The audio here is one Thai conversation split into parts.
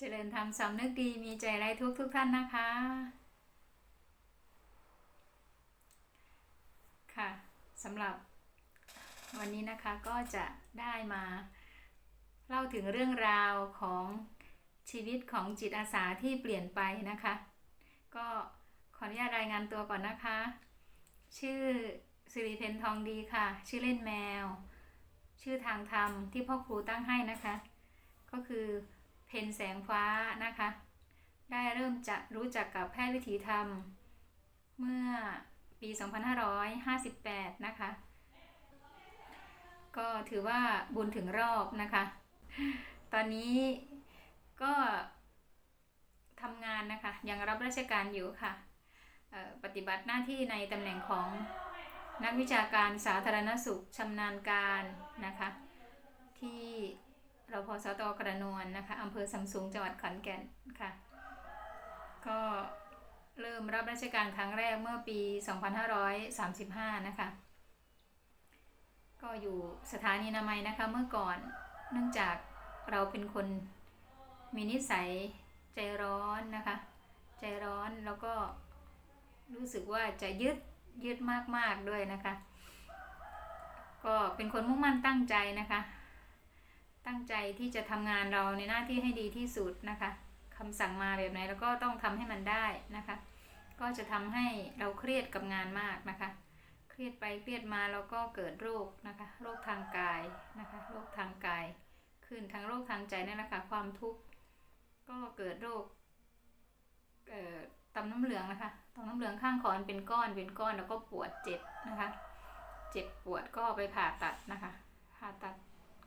เจริญธรรมสำนึกดีมีใจไร้ทุกทุกท่านนะคะ ค่ะสำหรับวันนี้นะคะก็จะได้มาเล่าถึงเรื่องราวของชีวิตของจิตอาสาที่เปลี่ยนไปนะคะ ก็ขออนุญาตรายงานตัวก่อนนะคะ ชื่อสิริเพนทองดีค่ะ ชื่อเล่นแมว ชื่อทางธรรมที่พ่อครูตั้งให้นะคะ ก็คือ พนแสงฟ้านะคะ ได้เริ่มจะรู้จักกับแพทย์วิถีธรรม เมื่อปี 2558 นะคะ ก็ถือว่าบุญถึงรอบนะคะ ตอนนี้ก็ทำงานนะคะ ยังรับราชการอยู่ค่ะ ปฏิบัติหน้าที่ในตำแหน่งของนักวิชาการสาธารณสุขชำนาญการนะคะ ที่ รพสตกระนวลนะคะอำเภอสัมสุงจังหวัดขอนแก่นค่ะ ก็เริ่มรับราชการครั้งแรกเมื่อปี 2535 นะคะ ก็อยู่สถานีนามัยนะคะเมื่อก่อนเนื่องจากเราเป็นคนมีนิสัยใจร้อนนะคะ ใจร้อนแล้วก็รู้สึกว่าจะยึดยึดมากๆด้วยนะคะ ก็เป็นคนมุ่งมั่นตั้งใจนะคะ ตั้งใจที่จะทำงานเราในหน้าที่ให้ดีที่สุดนะคะคำสั่งมาแบบไหนแล้วก็ต้องทำให้มันได้นะคะ ก็จะทำให้เราเครียดกับงานมากนะคะ เครียดไปเครียดมาแล้วก็เกิดโรคนะคะโรคทางกายนะคะโรคทางกายขึ้นทั้งโรคทางใจนั่นแหละค่ะความทุกข์ก็เกิดโรคเอ่อต่อมน้ำเหลืองนะคะต่อมน้ำเหลืองข้างคอนเป็นก้อนเป็นก้อนแล้วก็ปวดเจ็บนะคะ เจ็บปวดก็ไปผ่าตัดนะคะ ผ่าตัด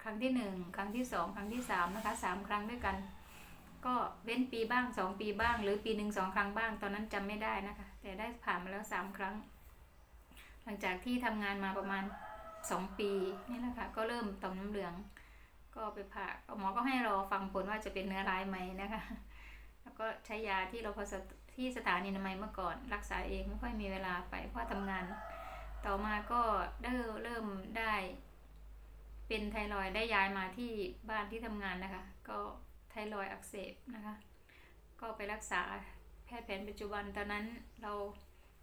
ครั้งที่หนึ่งครั้งที่สองครั้งที่สามนะคะสามครั้งด้วยกัน ก็เว้นปีบ้างสองปีบ้าง หรือปีหนึ่งสองครั้งบ้าง ตอนนั้นจำไม่ได้นะคะ แต่ได้ผ่านมาแล้วสามครั้ง หลังจากที่ทำงานมาประมาณสองปีนี่แหละค่ะก็เริ่มต่อมน้ำเหลือง ก็ไปผ่าหมอก็ให้รอฟังผลว่าจะเป็นเนื้อร้ายไหมนะคะ แล้วก็ใช้ยาที่เราพอที่สถานีนามัยเมื่อก่อน รักษาเองไม่ค่อยมีเวลาไปเพราะทำงาน ต่อมาก็ได้เริ่มได้ เป็นไทรอยได้ย้ายมาที่บ้านที่ทำงานนะคะ ก็ไทรอยอักเสบนะคะ ก็ไปรักษาแพทย์แผนปัจจุบันตอนนั้นเรา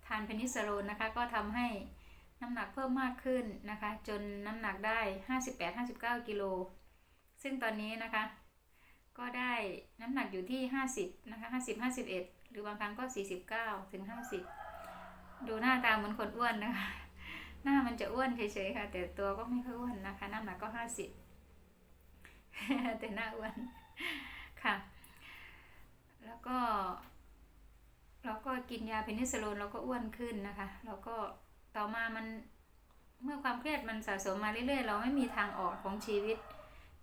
ทานเพนิซิลลินนะคะ ก็ทำให้น้ำหนักเพิ่มมากขึ้นนะคะ จนน้ำหนักได้ 58-59 กิโล ซึ่งตอนนี้นะคะ ก็ได้น้ำหนักอยู่ที่ 50 นะคะ 50 51 หรือบางครั้งก็ 49ถึง50 ดูหน้าตาเหมือนคนอ้วนนะคะ หน้ามันจะอ้วนเฉยๆค่ะ แต่ตัวก็ไม่ค่อยอ้วนนะคะ น้ำหนักก็50แต่หน้าอ้วนค่ะ แล้วก็ เราก็กินยาเพนิซิลลินเราก็อ้วนขึ้นนะคะ แล้วก็ต่อมามันเมื่อความเครียดมันสะสมมาเรื่อยๆ เราไม่มีทางออกของชีวิต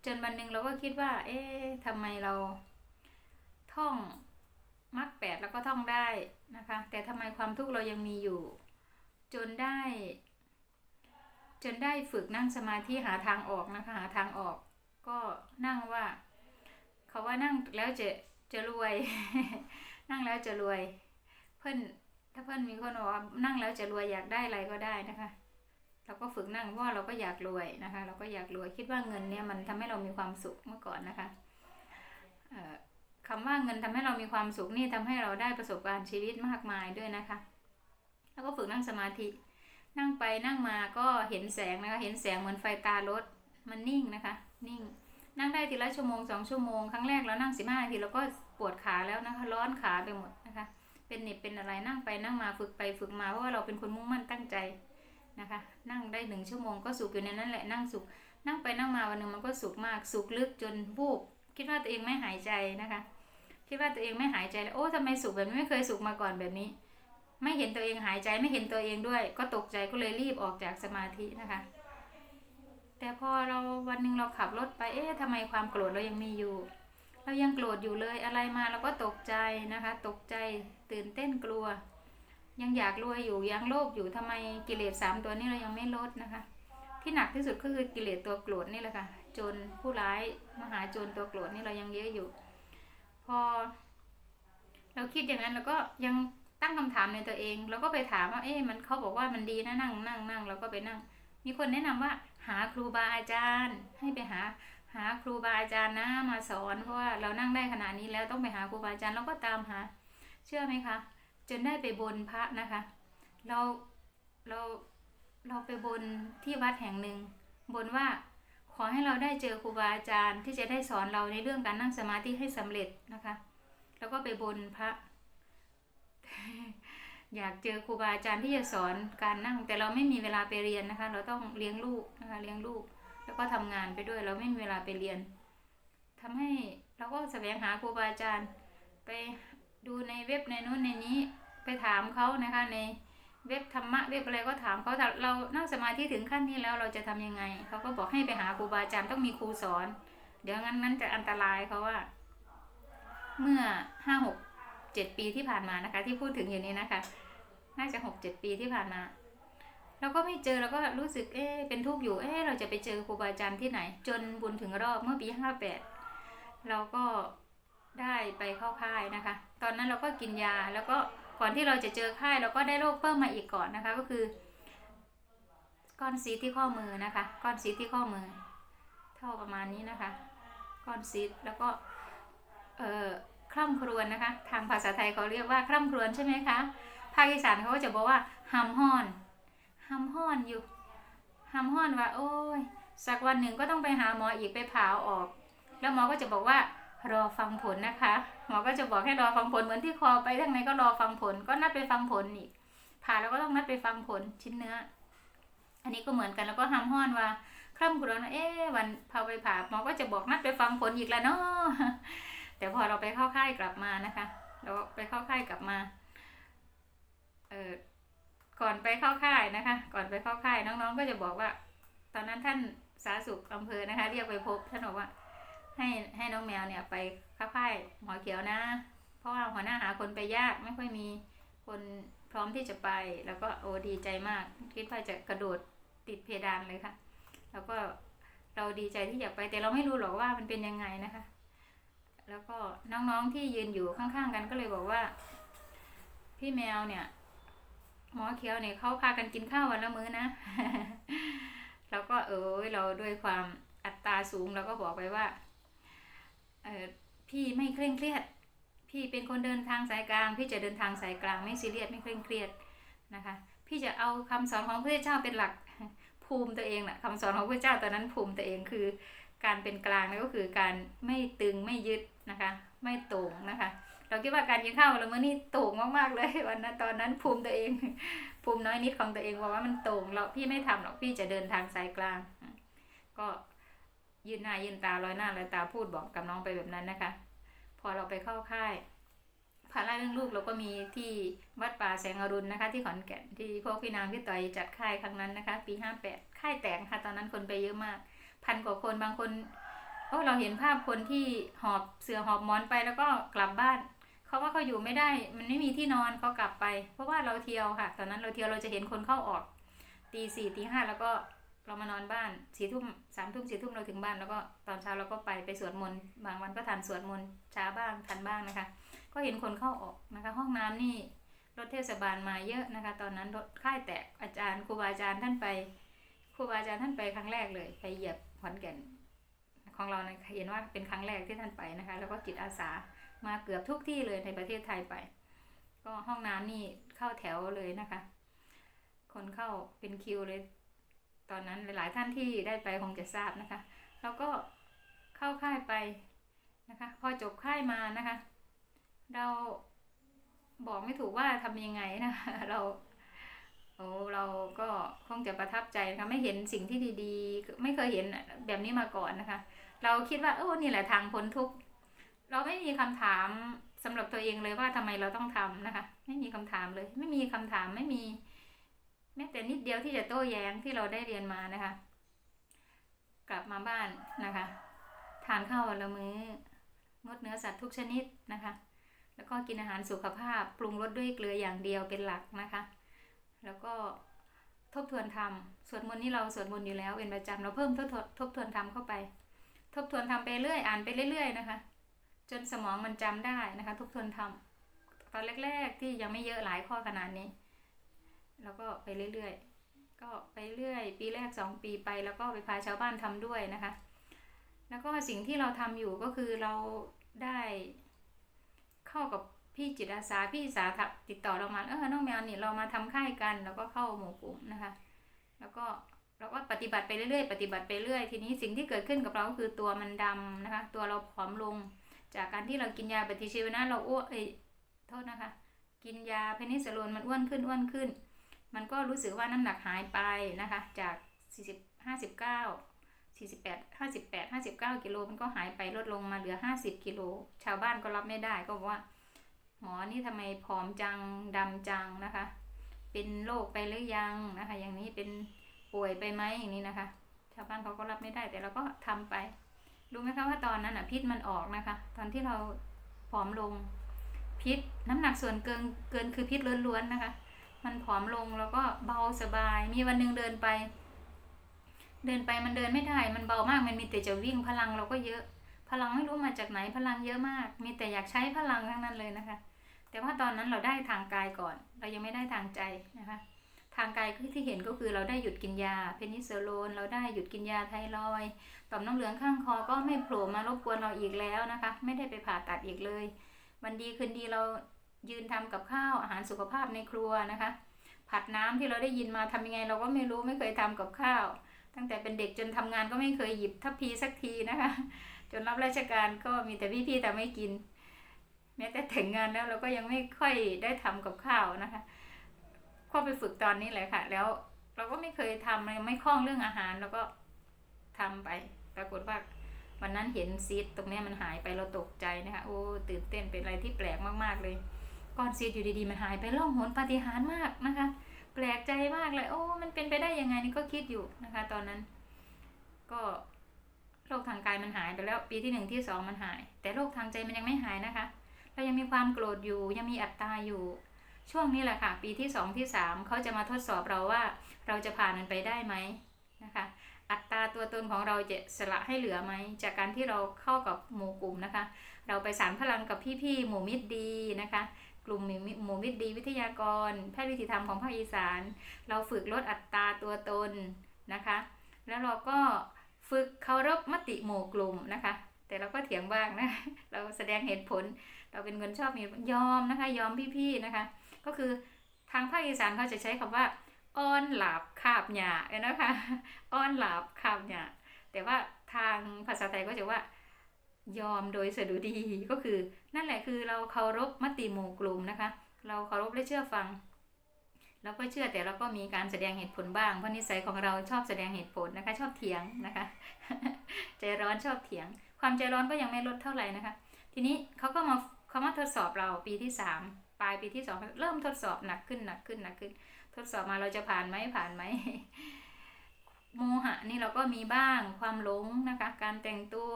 จนวันหนึ่งเราก็คิดว่า เอ๊ะทำไมเราท่องมรรคแปดแล้วก็ท่องได้นะคะ แต่ทำไมความทุกข์เรายังมีอยู่ จนได้ จนได้ฝึกนั่งสมาธิหาทางออกนะคะหาทางออก ก็นั่งว่าเขาว่านั่งแล้วจะจะรวย นั่งแล้วจะรวย เพื่อนถ้าเพื่อนมีคนบอกว่านั่งแล้วจะรวยอยากได้อะไรก็ได้นะคะ เราก็ฝึกนั่งเพราะว่าเราก็อยากรวยนะคะ เราก็อยากรวยคิดว่าเงินเนี่ยมันทำให้เรามีความสุขเมื่อก่อนนะคะคำว่าเงินทำให้เรามีความสุขนี่ทำให้เราได้ประสบการณ์ชีวิตมากมายด้วยนะคะ แล้วก็ฝึกนั่งสมาธิ นั่งไปนั่งมาก็เห็นแสงนะคะ เห็นแสงเหมือนไฟตารถ มันนิ่งนะคะ นิ่ง นั่งได้ทีละชั่วโมงสองชั่วโมง ครั้งแรกเรานั่งสิบห้านาทีเราก็ปวดขาแล้วนะคะ ร้อนขาไปหมดนะคะ เป็นเหน็บเป็นอะไรนั่งไปนั่งมาฝึกไปฝึกมาเพราะว่าเราเป็นคนมุ่งมั่นตั้งใจนะคะ นั่งได้หนึ่งชั่วโมงก็สุขอยู่ในนั้นแหละนั่งสุขนั่งไปนั่งมาวันหนึ่งมันก็สุขมากสุขลึกจนวูบคิดว่าตัวเองไม่หายใจนะคะ คิดว่าตัวเองไม่หายใจแล้วโอ้ทำไมสุขแบบนี้ไม่เคยสุขมาก่อนแบบนี้ ไม่เห็นตัวเองหายใจไม่เห็นตัวเองด้วย ก็ตกใจก็เลยรีบออกจากสมาธินะคะ แต่พอเราวันหนึ่งเราขับรถไปเอ๊ะทำไมความโกรธเรายังมีอยู่ เรายังโกรธอยู่เลยอะไรมาเราก็ตกใจนะคะ ตกใจตื่นเต้นกลัว ยังอยากรวยอยู่ยังโลภอยู่ทำไมกิเลสสามตัวนี้เรายังไม่ลดนะคะ ที่หนักที่สุดก็คือกิเลสตัวโกรธนี่แหละค่ะโจรผู้ร้ายมหาโจรตัวโกรธนี่เรายังเยอะอยู่ พอ เราคิดอย่างนั้นเราก็ยัง ตั้งคำถามในตัวเองเราก็ไปถามว่า เอ๊ะมันเขาบอกว่ามันดีนะนั่งนั่งนั่งเราก็ไปนั่ง มีคนแนะนำว่า หาครูบาอาจารย์ ให้ไปหาหหาครูบาอาจารย์นะมาสอนเพราะว่าเรานั่งได้ขนาดนี้แล้วต้องไปหาครูบาอาจารย์เราก็ตามหา เชื่อไหมคะจนได้ไปบนพระนะคะ เราเราเราไปบนที่วัดแห่งหนึ่งบนว่าขอให้เราได้เจอครูบาอาจารย์ที่จะได้สอนเราในเรื่องการนั่งสมาธิให้สำเร็จนะคะ แล้วก็ไปบนพระ อยากเจอครูบาอาจารย์ที่จะสอนการนั่ง แต่เราไม่มีเวลาไปเรียนนะคะ เราต้องเลี้ยงลูกนะคะเลี้ยงลูก แล้วก็ทำงานไปด้วย เราไม่มีเวลาไปเรียนทำให้เราก็แสวงหาครูบาอาจารย์ ไปดูในเว็บในนู้นในนี้ไปถามเขานะคะ ในเว็บธรรมะเว็บอะไรก็ถามเขาแต่เรานั่งสมาธิถึงขั้นนี้แล้วเราจะทำยังไงเขาก็บอกให้ไปหาครูบาอาจารย์ต้องมีครูสอน เดี๋ยวงั้นนั้นจะอันตรายเขาว่า เมื่อห้าหก เจ็ดปีที่ผ่านมานะคะ ที่พูดถึงอยู่นี้นะคะ น่าจะหกเจ็ดปีที่ผ่านมาเราก็ไม่เจอเราก็รู้สึกเอ๊เป็นทุกข์อยู่เอ๊เราจะไปเจอครูบาอาจารย์ที่ไหน จนบุญถึงรอบเมื่อปีห้าแปดเราก็ได้ไปเข้าค่ายนะคะ ตอนนั้นเราก็กินยาแล้วก็ก่อนที่เราจะเจอค่ายเราก็ได้โรคเพิ่มมาอีกก่อนนะคะก็คือ ก้อนซีที่ข้อมือนะคะ ก้อนซีที่ข้อมือ เท่าประมาณนี้นะคะ ก้อนซีแล้วก็เอ่อ คร่ำครวญนะคะ ทางภาษาไทยเขาเรียกว่าคร่ำครวญใช่ไหมคะภาคอีสานเขาก็จะบอกว่าหำห้อนหำห้อนอยู่หำห้อนว่า โอ้ยสักวันหนึ่งก็ต้องไปหาหมออีกไปผ่าอออก แล้วหมอก็จะบอกว่ารอฟังผลนะคะ หมอก็จะบอกให้รอฟังผลเหมือนที่คอไปทางไหนก็รอฟังผล ก็นัดไปฟังผลอีกผ่าแล้วก็ต้องนัดไปฟังผลชิ้นเนื้อ อันนี้ก็เหมือนกันแล้วก็หำห้อนว่าคร่ำครวญว่าเอ๊ะวันพาไปผ่าหมอก็จะบอกนัดไปฟังผลอีกแล้วเนาะ แต่พอเราไปเข้าค่ายกลับมานะคะ เราไปเข้าค่ายกลับมา เออก่อนไปเข้าค่ายนะคะ ก่อนไปเข้าค่ายน้องๆ ก็จะบอกว่า ตอนนั้นท่านสาธารณสุขอำเภอนะคะ เรียกไปพบท่านบอกว่า ให้ให้น้องแมวเนี่ยไปเข้าค่ายหมอเขียวนะ เพราะว่าหัวหน้าหาคนไปยากไม่ค่อยมีคนพร้อมที่จะไป แล้วก็โอ้ดีใจมาก คิดว่าจะกระโดดติดเพดานเลยค่ะ แล้วก็เราดีใจที่อยากไปแต่เราไม่รู้หรอกว่ามันเป็นยังไงนะคะ แล้วก็น้องๆที่ยืนอยู่ข้างๆกันก็เลยบอกว่า พี่แมวเนี่ย หมอเขียวเนี่ยเขาพากันกินข้าววันละมื้อนะแล้วก็เออเราด้วยความอัตราสูงเราก็บอกไปว่าเออพี่ไม่เคร่งเครียด พี่เป็นคนเดินทางสายกลาง พี่จะเดินทางสายกลางไม่ซีเรียสไม่เคร่งเครียดนะคะ พี่จะเอาคำสอนของพระเจ้าเป็นหลักภูมิตัวเองแหละคำสอนของพระเจ้าตอนนั้นภูมิตัวเองคือ การเป็นกลางนั่นก็คือการไม่ตึงไม่ยึดนะคะ ไม่โต่งนะคะ เราคิดว่าการกินข้าวเราเมื่อนี่โต่งมากๆเลยวันนั้นตอนนั้นภูมิตัวเอง ภูมิน้อยนิดของตัวเองบอกว่ามันโต่งเราพี่ไม่ทำหรอกพี่จะเดินทางสายกลาง ก็ยืนหน้ายืนตาลอยหน้าลอยตาพูดบอกกับน้องไปแบบนั้นนะคะ พอเราไปเข้าค่ายภาระเรื่องลูกเราก็มีที่วัดป่าแสงอรุณนะคะ ที่ขอนแก่นที่พวกพี่นางพี่ต่อยจัดค่ายครั้งนั้นนะคะ ปีห้าแปดค่ายแตกค่ะตอนนั้นคนไปเยอะมาก พันกว่าคนบางคนโอ้เราเห็นภาพคนที่หอบเสือหอบหมอนไปแล้วก็กลับบ้านเขาว่าเขาอยู่ไม่ได้ มันไม่มีที่นอนเขากลับไป เพราะว่าเราเที่ยวค่ะ ตอนนั้นเราเที่ยวเราจะเห็นคนเข้าออกตีสี่ตีห้าแล้วก็เรามานอนบ้านสี่ทุ่มสามทุ่มสี่ทุ่มเราถึงบ้านแล้วก็ตอนเช้าเราก็ไปไปสวดมนต์บางวันก็ทันสวดมนต์ช้าบ้างทันบ้างนะคะ ก็เห็นคนเข้าออกนะคะ ห้องน้ำนี่รถเทศบาลมาเยอะนะคะ ตอนนั้นรถค่ายแตกอาจารย์ครูบาอาจารย์ท่านไป รูบาอาจารย์ท่านไปครั้งแรกเลย ไปเหยียบขอนแก่น ของเรานะเห็นว่าเป็นครั้งแรกที่ท่านไปนะคะ แล้วก็จิตอาสามาเกือบทุกที่เลยในประเทศไทยไป ก็ห้องน้ำนี่เข้าแถวเลยนะคะ คนเข้าเป็นคิวเลย ตอนนั้นหลาย ๆ ท่านที่ได้ไปคงจะทราบนะคะเราก็เข้าค่ายไปนะคะ พอจบค่ายมานะคะ เราบอกไม่ถูกว่าทำยังไงนะคะเรา โอ้เราก็คงจะประทับใจนะคะไม่เห็นสิ่งที่ดีๆ ไม่เคยเห็นแบบนี้มาก่อนนะคะ เราคิดว่าโอ้นี่แหละทางพ้นทุกข์เราไม่มีคำถามสำหรับตัวเองเลยว่าทำไมเราต้องทำนะคะ ไม่มีคำถามเลย ไม่มีคำถามไม่มีแม้แต่นิดเดียวที่จะโต้แย้งที่เราได้เรียนมานะคะ กลับมาบ้านนะคะ ทานข้าววันละมื้องดเนื้อสัตว์ทุกชนิดนะคะ แล้วก็กินอาหารสุขภาพปรุงรสด้วยเกลืออย่างเดียวเป็นหลักนะคะ แล้วก็ทบทวนธรรมสวดมนต์นี่เราสวดมนต์อยู่แล้วเป็นประจำเราเพิ่มทบทวนทบทวนธรรมเข้าไป ทบทวนธรรมไปเรื่อยอ่านไปเรื่อย ๆ นะคะ จนสมองมันจำได้นะคะ ทบทวนธรรมตอนแรก ๆ ที่ยังไม่เยอะหลายข้อขนาดนี้ แล้วก็ไปเรื่อยๆก็ไปเรื่อย ปีแรกสองปีไป แล้วก็ไปพาชาวบ้านทำด้วยนะคะ แล้วก็สิ่งที่เราทำอยู่ก็คือเราได้เข้ากับ พี่จิตอาสาพี่สาับติดต่อเรามาเออน้องแมวนี่เรามาทำค่ายกัน แล้วก็เข้าหมู่กลุ่มนะคะ แล้วก็เราก็ปฏิบัติไปเรื่อยๆปฏิบัติไปเรื่อยทีนี้สิ่งที่เกิดขึ้นกับเราก็คือตัวมันดำนะคะ ตัวเราผอมลง จากการที่เรากินยาปฏิชีวนะเราอ้วนเอ้ยโทษนะคะ กินยาเพนิซิลลินมันอ้วนขึ้นอ้วนขึ้น มันก็รู้สึกว่าน้ำหนักหายไปนะคะ จาก 40 59 48 58 59 กิโลมันก็หายไปลดลงมาเหลือ 50 กิโล ชาวบ้านก็รับไม่ได้ก็บอกว่า หมอนี่ทำไมผอมจังดำจังนะคะ เป็นโรคไปหรือยังนะคะ อย่างนี้เป็นป่วยไปไหมอย่างนี้นะคะ ชาวบ้านเขาก็รับไม่ได้แต่เราก็ทำไปรู้ไหมคะว่าตอนนั้นอะพิษมันออกนะคะ ตอนที่เราผอมลงพิษน้ำหนักส่วนเกินเกินคือพิษล้วนๆนะคะ มันผอมลงแล้วก็เบาสบาย มีวันหนึ่งเดินไป เดินไปมันเดินไม่ได้ มันเบามากมันมีแต่จะวิ่งพลังเราก็เยอะ พลังไม่รู้มาจากไหนพลังเยอะมาก มีแต่อยากใช้พลังทั้งนั้นเลยนะคะ แต่ว่าตอนนั้นเราได้ทางกายก่อน เรายังไม่ได้ทางใจนะคะ ทางกายที่เห็นก็คือเราได้หยุดกินยาเพนิซิลลินเราได้หยุดกินยาไทรอยต่อมน้ำเหลืองข้างคอก็ไม่โผล่มารบกวนเราอีกแล้วนะคะ ไม่ได้ไปผ่าตัดอีกเลย วันดีคืนดีเรายืนทำกับข้าวอาหารสุขภาพในครัวนะคะ ผัดน้ำที่เราได้ยินมาทำยังไง เราก็ไม่รู้ไม่เคยทำกับข้าว ตั้งแต่เป็นเด็กจนทำงานก็ไม่เคยหยิบทัพพีสักทีนะคะ จนรับราชการก็มีแต่พี่ๆแต่ไม่กิน แม้แต่แต่งงานแล้วเราก็ยังไม่ค่อยได้ทำกับข้าวนะคะก็ไปฝึกตอนนี้แหละค่ะ แล้วเราก็ไม่เคยทำเลยไม่คล่องเรื่องอาหารเราก็ทำไป ปรากฏว่าวันนั้นเห็นซีดตรงนี้มันหายไปเราตกใจนะคะโอ้ตื่นเต้นเป็นอะไรที่แปลกมากๆเลยก้อนซีดอยู่ดีๆมันหายไปล่องหนปฏิหารมากนะคะ แปลกใจมากเลยโอ้มันเป็นไปได้ยังไงนี่ก็คิดอยู่นะคะ ตอนนั้น ก็โรคทางกายมันหายไปแล้ว ปีที่หนึ่งที่สองมันหาย แต่โรคทางใจมันยังไม่หายนะคะ เรายังมีความโกรธอยู่ ยังมีอัตตาอยู่ ช่วงนี้แหละค่ะ ปีที่สองที่สามเขาจะมาทดสอบเราว่าเราจะผ่านมันไปได้ไหมนะคะ อัตราตัวตนของเราจะสละให้เหลือไหมจากการที่เราเข้ากับหมู่กลุ่มนะคะ เราไปสารพลังกับพี่ๆหมู่มิตรดีนะคะกลุ่มหมู่มิตรดีวิทยากร แพทย์วิถีธรรมของภาคอีสาน เราฝึกลดอัตราตัวตนนะคะ แล้วเราก็ฝึกเคารพมติหมู่กลุ่มนะคะ แต่เราก็เถียงบ้างนะ เราแสดงเหตุผล เราเป็นคนชอบมียอมนะคะยอมพี่ๆนะคะ ก็คือทางภาคอีสานเขาจะใช้คำว่าอ้อนหลาบคาบหยาเอนะคะอ้อนหลาบคาบหยาแต่ว่าทางภาษาไทยก็จะว่ายอมโดยสะดุดีก็คือ นั่นแหละคือเราเคารพมติหมู่กลุ่มนะคะ เราเคารพและเชื่อฟังเราก็เชื่อแต่เราก็มีการแสดงเหตุผลบ้างเพราะนิสัยของเราชอบแสดงเหตุผลนะคะ ชอบเถียงนะคะ ใจร้อนชอบเถียง ความใจร้อนก็ยังไม่ลดเท่าไหร่นะคะ ทีนี้เขาก็มา เขามาทดสอบเราปีที่สามปลายปีที่สองเริ่มทดสอบหนักขึ้นหนักขึ้นหนักขึ้น ทดสอบมาเราจะผ่านไหมผ่านไหมโมหะนี่เราก็มีบ้างความหลงนะคะ การแต่งตัว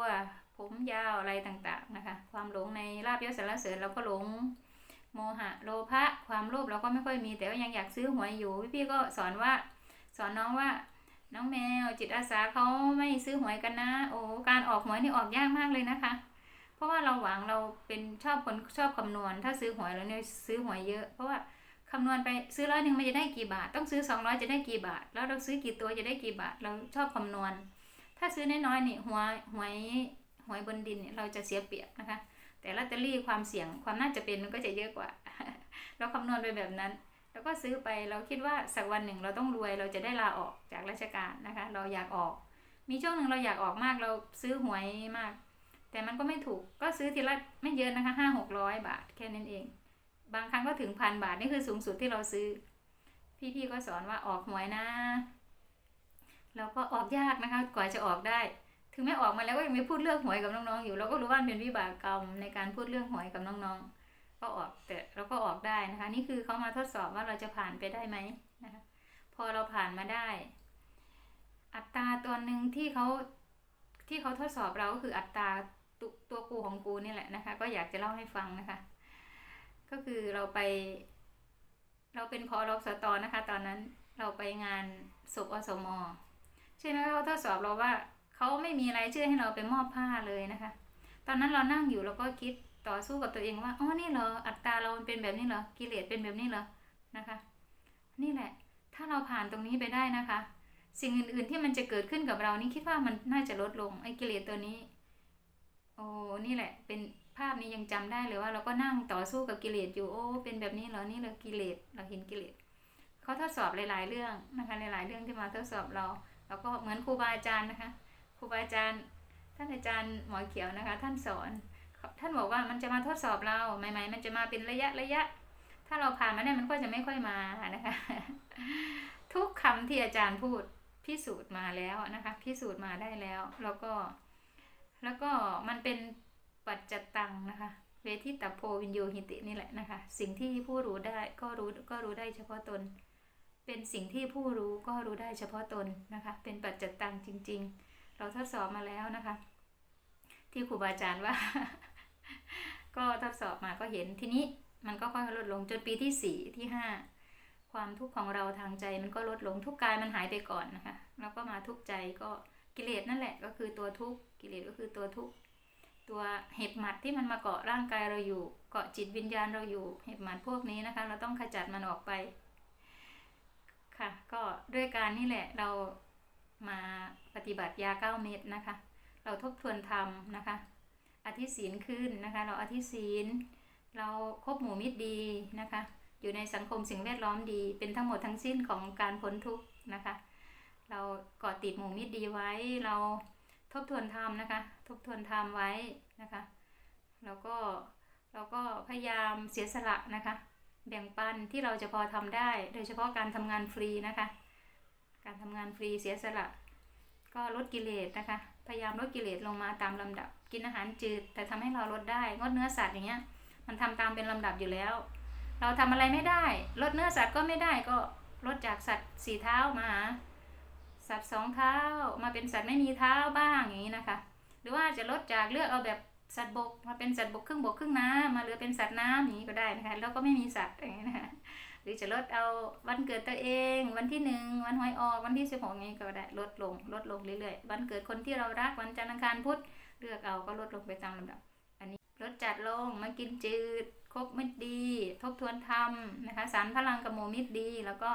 ผมยาวอะไรต่างๆนะคะ ความหลงในลาบยศสารเสริญเราก็หลง โมหะโลภะความโลภเราก็ไม่ค่อยมีแต่ว่ายังอยากซื้อหวยอยู่พี่ๆก็สอนว่า สอนน้องว่าน้องแมวจิตอาสาเขาไม่ซื้อหวยกันนะ โอ้การออกหวยนี่ออกยากมากเลยนะคะ เพราะว่าเราหวังเราเป็นชอบคนชอบคำนวณ ถ้าซื้อหวยแล้วเนี่ยซื้อหวยเยอะ เพราะว่าคำนวณไปซื้อร้อยหนึ่งมันจะได้กี่บาท ต้องซื้อสองร้อยจะได้กี่บาท แล้วเราซื้อกี่ตัวจะได้กี่บาท เราชอบคำนวณ ถ้าซื้อน้อยๆนี่หวยหวยหวยบนดินเนี่ยเราจะเสียเปรียบนะคะ แต่ลอตเตอรี่ความเสี่ยงความน่าจะเป็นมันก็จะเยอะกว่า เราคำนวณไปแบบนั้น แล้วก็ซื้อไปเราคิดว่าสักวันหนึ่งเราต้องรวยเราจะได้ลาออกจากราชการนะคะ เราอยากออก มีช่วงหนึ่งเราอยากออกมากเราซื้อหวยมาก แต่มันก็ไม่ถูกก็ซื้อทีละไม่เยอะนะคะห้าหกร้อยบาทแค่นั้นเอง บางครั้งก็ถึงพันบาทนี่คือสูงสุดที่เราซื้อ พี่ๆก็สอนว่าออกหวยนะเราก็ออกยากนะคะกว่าจะออกได้ ถึงแม้ออกมาแล้วก็ยังไม่พูดเรื่องหวยกับน้องๆอยู่ เราก็รู้ว่ามันเป็นวิบากกรรมในการพูดเรื่องหวยกับน้องๆ ก็ออกแต่เราก็ออกได้นะคะ นี่คือเขามาทดสอบว่าเราจะผ่านไปได้ไหมนะคะพอเราผ่านมาได้ อัตราตัวหนึ่งที่เขาที่เขาทดสอบเราก็คืออัตรา ตตัวกูของกูนี่แหละนะคะ ก็อยากจะเล่าให้ฟังนะคะ ก็คือเราไป เราเป็นพอรสตอนะคะ ตอนนั้นเราไปงานศพอสมอใช่ไหมเขาทดสอบเราว่าเขาไม่มีอะไรายชื่อให้เราไปมอบผ้าเลยนะคะ ตอนนั้นเรานั่งอยู่เราก็คิดต่อสู้กับตัวเองว่าอ๋อนี่เหรออัตราเราเป็นแบบนี้เหรอกิเลสเป็นแบบนี้เหรอนะคะ นี่แหละ ถ้าเราผ่านตรงนี้ไปได้นะคะ สิ่งอื่นๆที่มันจะเกิดขึ้นกับเรานี่คิดว่ามันน่าจะลดลงไอ้กิเลสตัวนี้ โอ้นี่แหละ เป็นภาพนี้ยังจำได้เลยว่าเราก็นั่งต่อสู้กับกิเลสอยู่โอ้เป็นแบบนี้เหรอนี่เรากิเลสเราเห็นกิเลสเขาทดสอบหลาย ๆ เรื่องนะคะหลาย ๆ เรื่องที่มาทดสอบเราแล้วก็เหมือนครูบาอาจารย์นะคะครูบาอาจารย์ ท่านอาจารย์หมอเขียวนะคะ ท่านสอนท่านบอกว่ามันจะมาทดสอบเราใหม่ ๆ มันจะมาเป็นระยะระยะ ถ้าเราผ่านมาได้มันก็จะไม่ค่อยมานะคะ ทุกคำที่อาจารย์พูดพิสูจน์มาแล้วนะคะ พิสูจน์มาได้แล้วแล้วก็ แล้วก็มันเป็นปัจจตังนะคะเวทิตาโพวินโยหิตินี่แหละนะคะ สิ่งที่ผู้รู้ได้ก็รู้ก็รู้ได้เฉพาะตน เป็นสิ่งที่ผู้รู้ก็รู้ได้เฉพาะตนนะคะ เป็นปัจจตังจริง ๆ เราทดสอบมาแล้วนะคะ ที่ครูบาอาจารย์ว่า ก็ทดสอบมาก็เห็นทีนี้มันก็ค่อยๆลดลงจนปีที่สี่ที่ห้าความทุกข์ของเราทางใจมันก็ลดลงทุกข์กายมันหายไปก่อนนะคะ แล้วก็มาทุกข์ใจก็ กิเลสนั่นแหละก็คือตัวทุกข์กิเลสก็คือตัวทุกข์ตัวเห็บหมัดที่มันมาเกาะร่างกายเราอยู่ เกาะจิตวิญญาณเราอยู่ เห็บหมัดพวกนี้นะคะ เราต้องขจัดมันออกไป ค่ะ ก็ด้วยการนี่แหละเรามาปฏิบัติยาเก้าเม็ดนะคะ เราทบทวนธรรมนะคะ อธิศีลขึ้นนะคะ เราอธิศีล เราคบหมู่มิตรดีนะคะ อยู่ในสังคมสิ่งแวดล้อมดี เป็นทั้งหมดทั้งสิ้นของการพ้นทุกข์นะคะ เราเกาะติดหมู่มิตรดีไว้ เราทบทวนธรรมนะคะ ทบทวนธรรมไว้นะคะ แล้วก็เราก็พยายามเสียสละนะคะ แบ่งปันที่เราจะพอทำได้ โดยเฉพาะการทำงานฟรีนะคะ การทำงานฟรีเสียสละ ก็ลดกิเลสนะคะ พยายามลดกิเลสลงมาตามลำดับ กินอาหารจืด แต่ทำให้เราลดได้ งดเนื้อสัตว์อย่างเงี้ย มันทำตามเป็นลำดับอยู่แล้ว เราทำอะไรไม่ได้ ลดเนื้อสัตว์ก็ไม่ได้ก็ลดจากสัตว์สี่เท้ามา สัตว์สองเท้ามาเป็นสัตว์ไม่มีเท้าบ้างอย่างนี้นะคะ หรือว่าจะลดจากเลือกเอาแบบสัตว์บกมาเป็นสัตว์บกครึ่งบกครึ่งน้ำมาเหลือเป็นสัตว์น้ำอย่างนี้ก็ได้นะคะแล้วก็ไม่มีสัตว์อย่างนี้นะคะหรือจะลดเอาวันเกิดตัวเอง วันที่หนึ่งวันหวยออกวันที่สิบหกนี้ก็ได้ลดลงลดลงเรื่อยๆวันเกิดคนที่เรารักวันจันทร์อังคารพุธเลือกเอาก็ลดลงไปตามลำดับ อันนี้ลดจัดลงมากินจืดครบมิตรดี ทบทวนธรรมนะคะสารพลังกับโมมิตรดี แล้วก็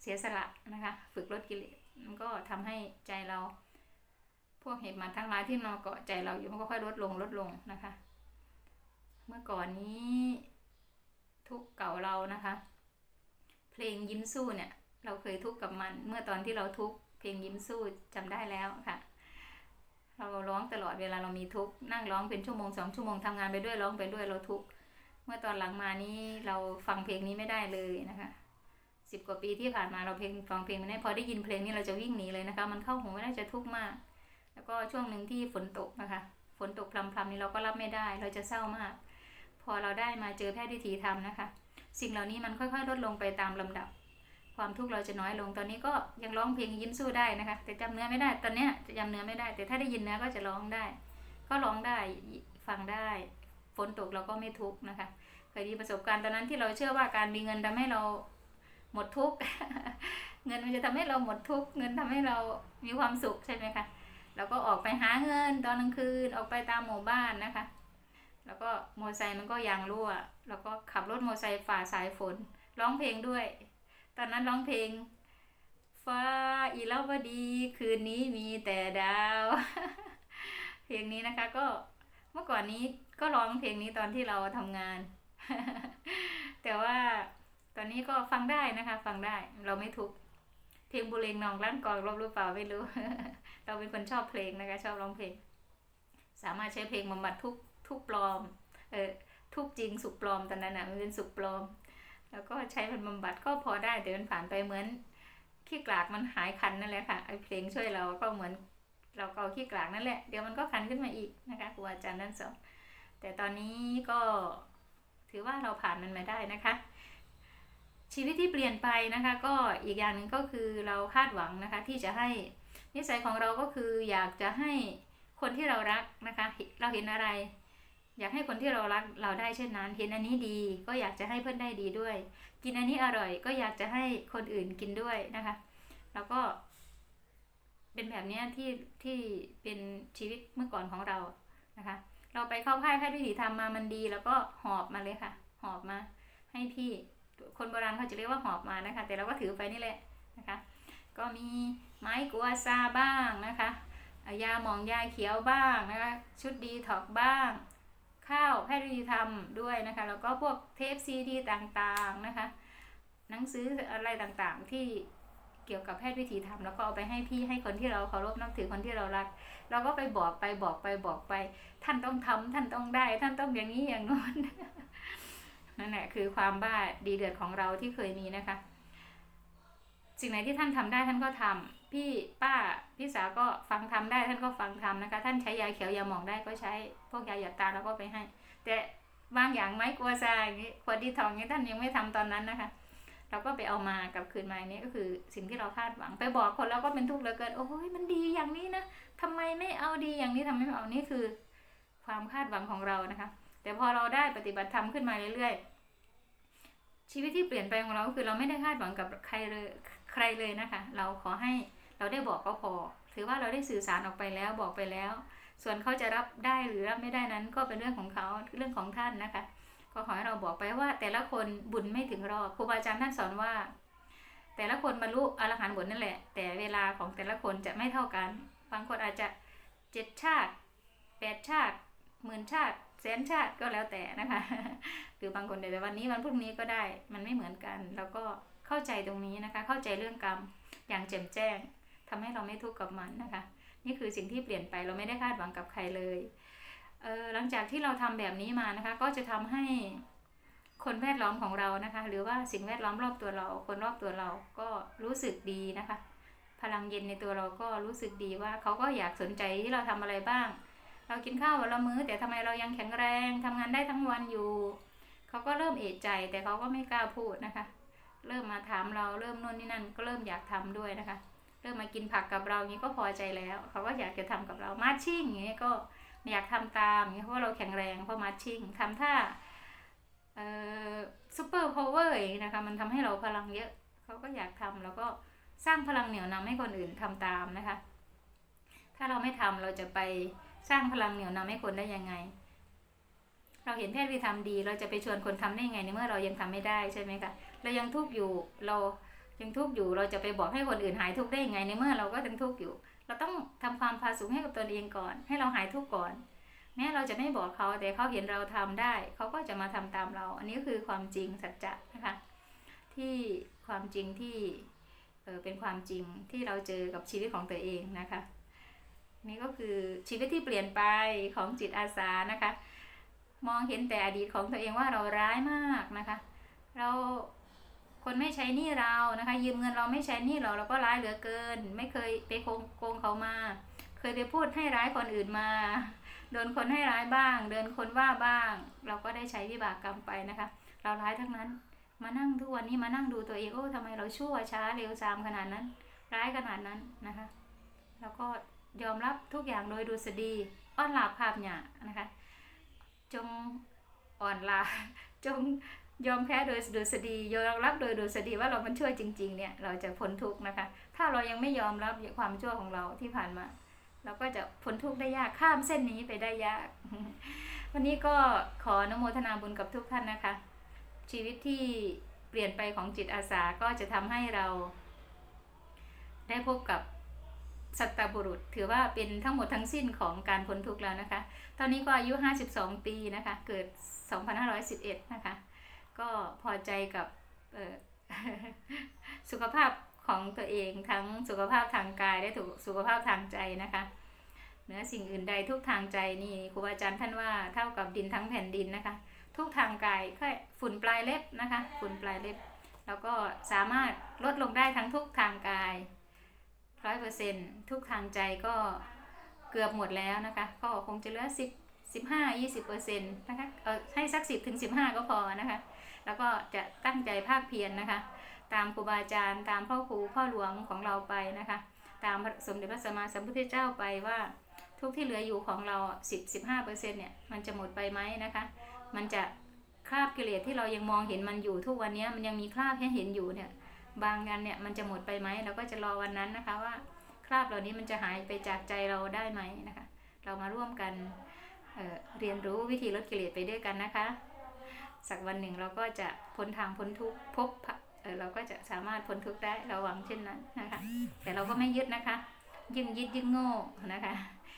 เสียสละนะคะ ฝึกลดกิเลส มันก็ทำให้ใจเรา พวกเหตุมาทั้งหลายที่มาเกาะใจเราอยู่มันก็ค่อยลดลงลดลงนะคะ เมื่อก่อนนี้ทุกเก่าเรานะคะ เพลงยิ้มสู้เนี่ย เราเคยทุกข์กับมัน เมื่อตอนที่เราทุกข์เพลงยิ้มสู้จำได้แล้วค่ะ เราร้องตลอดเวลาเรามีทุกข์นั่งร้องเป็นชั่วโมงสองชั่วโมงทำงานไปด้วยร้องไปด้วยเราทุกข์เมื่อตอนหลังมานี้เราฟังเพลงนี้ไม่ได้เลยนะคะ สิบกว่าปีที่ผ่านมาเราเพลงฟังเพลงไม่ได้พอได้ยินเพลงนี้เราจะวิ่งหนีเลยนะคะ มันเข้าหูไม่ได้จะทุกข์มาก แล้วก็ช่วงหนึ่งที่ฝนตกนะคะ ฝนตกพรำๆนี่เราก็รับไม่ได้ เราจะเศร้ามาก พอเราได้มาเจอแพทย์วิถีธรรมนะคะ สิ่งเหล่านี้มันค่อยๆ ลดลงไปตามลำดับ ความทุกข์เราจะน้อยลง ตอนนี้ก็ยังร้องเพลงยิ้มสู้ได้นะคะ แต่จำเนื้อไม่ได้ ตอนเนี้ยจะจำเนื้อไม่ได้ แต่ถ้าได้ยินเนื้อก็จะร้องได้ ก็ร้องได้ ฟังได้ ฝนตกเราก็ไม่ทุกข์นะคะ เคยมีประสบการณ์ตอนนั้นที่เราเชื่อว่าการมีเงินทำให้เรา หมดทุกข์เงินมันจะทำให้เราหมดทุกข์เงินทำให้เรามีความสุขใช่ไหมคะเราก็ออกไปหาเงินตอนกลางคืนออกไปตามหมู่บ้านนะคะ แล้วก็มอไซค์มันก็ยางรั่ว แล้วก็ขับรถมอไซค์ฝ่าสายฝนร้องเพลงด้วย ตอนนั้นร้องเพลงฟ้าอีเล่าวดี คืนนี้มีแต่ดาว เพลงนี้นะคะก็เมื่อก่อนนี้ก็ร้องเพลงนี้ตอนที่เราทำงาน แต่ว่า ตอนนี้ก็ฟังได้นะคะ ฟังได้ เราไม่ทุกเพลงบุเรงนองร้านกองรบหรือเปล่าไม่รู้ เราเป็นคนชอบเพลงนะคะ ชอบร้องเพลง สามารถใช้เพลงบำบัดทุกทุกปลอม เออทุกจริงสุขปลอมตอนนั้นอะมันเป็นสุขปลอม แล้วก็ใช้มันบำบัดก็พอได้แต่มันผ่านไปเหมือนขี้กลากมันหายคันนั่นแหละค่ะไอเพลงช่วยเราก็เหมือนเราเกาขี้กลากนั่นแหละเดี๋ยวมันก็คันขึ้นมาอีกนะคะครูอาจารย์นั่นสอนแต่ตอนนี้ก็ถือว่าเราผ่านมันมาได้นะคะ ชีวิตที่เปลี่ยนไปนะคะ ก็อีกอย่างหนึ่งก็คือเราคาดหวังนะคะ ที่จะให้นิสัยของเราก็คืออยากจะให้คนที่เรารักนะคะ เราเห็นอะไร อยากให้คนที่เรารักเราได้เช่นนั้น เห็นอันนี้ดี ก็อยากจะให้เพื่อนได้ดีด้วย กินอันนี้อร่อย ก็อยากจะให้คนอื่นกินด้วยนะคะ แล้วก็ เป็นแบบนี้ที่ที่เป็นชีวิตเมื่อก่อนของเรานะคะ เราไปเข้าค่ายแพทย์วิถีธรรมมามันดี แล้วก็หอบมาเลยค่ะ หอบมาให้พี่ คนโบราณเขาจะเรียกว่าหอบมานะคะ แต่เราก็ถือไปนี่แหละนะคะ ก็มีไม้กัวซาบ้างนะคะ ยาหมองยาเขียวบ้างนะคะ ชุดดีท็อกบ้าง ข้าวแพทย์วิธีธรรมด้วยนะคะ แล้วก็พวกเทปซีดีต่างๆนะคะ หนังสืออะไรต่างๆที่เกี่ยวกับแพทย์วิธีธรรมแล้วก็เอาไปให้พี่ให้คนที่เราเคารพนับถือคนที่เรารัก เราก็ไปบอกไปบอกไปบอกไป ท่านต้องทำท่านต้องได้ ท่านต้องอย่างนี้อย่างโน้น นั่นแหละคือความบ้าดีเดือดของเราที่เคยมีนะคะ สิ่งไหนที่ท่านทำได้ท่านก็ทำพี่ป้าพี่สาวก็ฟังทำได้ท่านก็ฟังทำนะคะ ท่านใช้ยาเขียวยาหมองได้ก็ใช้พวกยาหยาดตาเราก็ไปให้ แต่บางอย่างไม้กลัวซาอย่างนี้ขวดดีทองนี้ท่านยังไม่ทำตอนนั้นนะคะ เราก็ไปเอามากับคืนมาอันนี้ก็คือสิ่งที่เราคาดหวังไปบอกคนแล้วก็เป็นทุกข์เหลือเกินโอ้ยมันดีอย่างนี้นะทำไมไม่เอาดีอย่างนี้ทำไมไม่เอานี่คือ ความคาดหวังของเรานะคะ แต่พอเราได้ปฏิบัติธรรมขึ้นมาเรื่อยๆ ชีวิตที่เปลี่ยนไปของเราก็คือเราไม่ได้คาดหวังกับใครเลยใครเลยนะคะ เราขอให้เราได้บอกก็พอ ถือว่าเราได้สื่อสารออกไปแล้วบอกไปแล้ว ส่วนเขาจะรับได้หรือรับไม่ได้นั้นก็เป็นเรื่องของเขาเรื่องของท่านนะคะ ก็ขอให้เราบอกไปว่า แต่ละคนบุญไม่ถึงรอบครูบาอาจารย์ท่านสอนว่า แต่ละคนบรรลุอรหันต์บทนั่นแหละ แต่เวลาของแต่ละคนจะไม่เท่ากัน บางคนอาจจะเจ็ดชาติแปดชาติหมื่นชาติ แสนชาติก็แล้วแต่นะคะ หรือบางคนเดี๋ยววันนี้วันพรุ่งนี้ก็ได้มันไม่เหมือนกัน แล้วก็เข้าใจตรงนี้นะคะ เข้าใจเรื่องกรรมอย่างแจ่มแจ้งทำให้เราไม่ทุกข์กับมันนะคะ นี่คือสิ่งที่เปลี่ยนไปเราไม่ได้คาดหวังกับใครเลยเออหลังจากที่เราทำแบบนี้มานะคะ ก็จะทำให้คนแวดล้อมของเรานะคะ หรือว่าสิ่งแวดล้อมรอบตัวเรา คนรอบตัวเราก็รู้สึกดีนะคะ พลังเย็นในตัวเราก็รู้สึกดีว่าเขาก็อยากสนใจที่เราทำอะไรบ้าง เรากินข้าววันละมื้อแต่ทำไมเรายังแข็งแรงทำงานได้ทั้งวันอยู่ เขาก็เริ่มเอะใจแต่เขาก็ไม่กล้าพูดนะคะ เริ่มมาถามเราเริ่มนู่นนี่นั่นก็เริ่มอยากทำด้วยนะคะ เริ่มมากินผักกับเราอย่างนี้ก็พอใจแล้ว เขาก็อยากจะทำกับเรามาชิ่งอย่างนี้ก็อยากทำตามอย่างนี้เพราะเราแข็งแรงเพราะมาชิ่งทำท่าเอ่อซูเปอร์พาวเวอร์อย่างนี้นะคะ มันทำให้เราพลังเยอะเขาก็อยากทำแล้วก็สร้างพลังเหนี่ยวนำให้คนอื่นทำตามนะคะ ถ้าเราไม่ทำเราจะไป สร้างพลังเหนี่ยวนำให้คนได้ยังไง เราเห็นแพทย์วิธรมดี เราจะไปชวนคนทำได้ยังไงในเมื่อเรายังทำไม่ได้ใช่ไหมคะเรายังทุกข์อยู่เรายังทุกข์อยู่เราจะไปบอกให้คนอื่นหายทุกข์ได้ยังไงในเมื่อเราก็ยังทุกข์อยู่ เราต้องทำความพาสุขให้กับตนเองก่อน ให้เราหายทุกข์ก่อน แม้เราจะไม่บอกเขาแต่เขาเห็นเราทำได้ เขาก็จะมาทำตามเรา อันนี้คือความจริงสัจจะนะคะที่ความจริงที่เป็นความจริงที่เราเจอกับชีวิตของตัวเองนะคะ นี่ก็คือชีวิตที่เปลี่ยนไปของจิตอาสานะคะ มองเห็นแต่อดีตของตัวเองว่าเราร้ายมากนะคะ เราคนไม่ใช้หนี้เรานะคะ ยืมเงินเราไม่ใช้หนี้เราเราก็ร้ายเหลือเกิน ไม่เคยไปโกงโกงเขามา เคยไปพูดให้ร้ายคนอื่นมา โดนคนให้ร้ายบ้าง เดินคนว่าบ้าง เราก็ได้ใช้วิบากกรรมไปนะคะ เราร้ายทั้งนั้นมานั่งทุกวันนี้มานั่งดูตัวเองโอ้ทำไมเราชั่วช้าเร็วซามขนาดนั้น ร้ายขนาดนั้นนะคะ แล้วก็ ยอมรับทุกอย่างโดยดุษฎีอ้อนลาภาพเนี่ยนะคะ จงอ่อนลาจงยอมแพ้โดยดุษฎียอมรับโดยดุษฎีว่าเรามันช่วจริง ๆ เนี่ยเราจะพ้นทุกข์นะคะ ถ้าเรายังไม่ยอมรับความชั่วของเราที่ผ่านมา เราก็จะพ้นทุกข์ได้ยากข้ามเส้นนี้ไปได้ยาก วันนี้ก็ขออนุโมทนาบุญกับทุกท่านนะคะ ชีวิตที่เปลี่ยนไปของจิตอาสาก็จะทำให้เรา ได้พบกับ สัตบุรุษ ถือว่าเป็นทั้งหมดทั้งสิ้นของการพ้นทุกข์แล้วนะคะ ตอนนี้ก็อายุ 52 ปีนะคะ เกิด 2511 นะคะ ก็พอใจกับสุขภาพของตัวเองทั้งสุขภาพทางกายและถูกสุขภาพทางใจนะคะเหนือสิ่งอื่นใดทุกทางใจนี่ครูบาอาจารย์ท่านว่าเท่ากับดินทั้งแผ่นดินนะคะ ทุกทางกายแค่ฝุ่นปลายเล็บนะคะ ฝุ่นปลายเล็บ แล้วก็สามารถลดลงได้ทั้งทุกทางกาย ร้อยเปอร์เซ็นทุกทางใจก็เกือบหมดแล้วนะคะ ก็คงจะเหลือสิบสิบห้ายี่สิบเปอร์เซ็นต์นะคะเออให้สักสิบถึงสิบห้าก็พอนะคะ แล้วก็จะตั้งใจภาคเพียรนนะคะ ตามครูบาอาจารย์ตามพ่อครูพ่อหลวงของเราไปนะคะ ตามสมเด็จพระสัมมาสัมพุทธเจ้าไปว่าทุกที่เหลืออยู่ของเราสิบสิบห้าเปอร์เซ็นต์เนี่ยมันจะหมดไปไหมนะคะ มันจะคราบกิเลสที่เรายังมองเห็นมันอยู่ทุกวันนี้มันยังมีคราบให้เห็นอยู่เนี่ย บางงานเนี่ยมันจะหมดไปไหมเราก็จะรอวันนั้นนะคะว่าคราบเหล่านี้มันจะหายไปจากใจเราได้ไหมนะคะ เรามาร่วมกันเเรียนรู้วิธีลดกิเลสไปด้วยกันนะคะ สักวันหนึ่งเราก็จะพ้นทางพ้นทุกพบเเราก็จะสามารถพ้นทุกข์ได้เราหวังเช่นนั้นนะคะ แต่เราก็ไม่ยึดนะคะ ยิ่งยึดยิ่งโง่นะคะ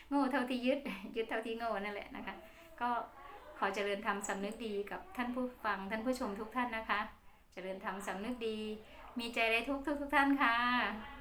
โง่เท่าที่ยึดยึดเท่าที่โง่นั่นแหละนะคะ ก็ขอเจริญธรรมสำนึกดีกับท่านผู้ฟังท่านผู้ชมทุกท่านนะคะ เจริญธรรมสำนึกดี มีใจได้ทุกทุกทุกท่านค่ะ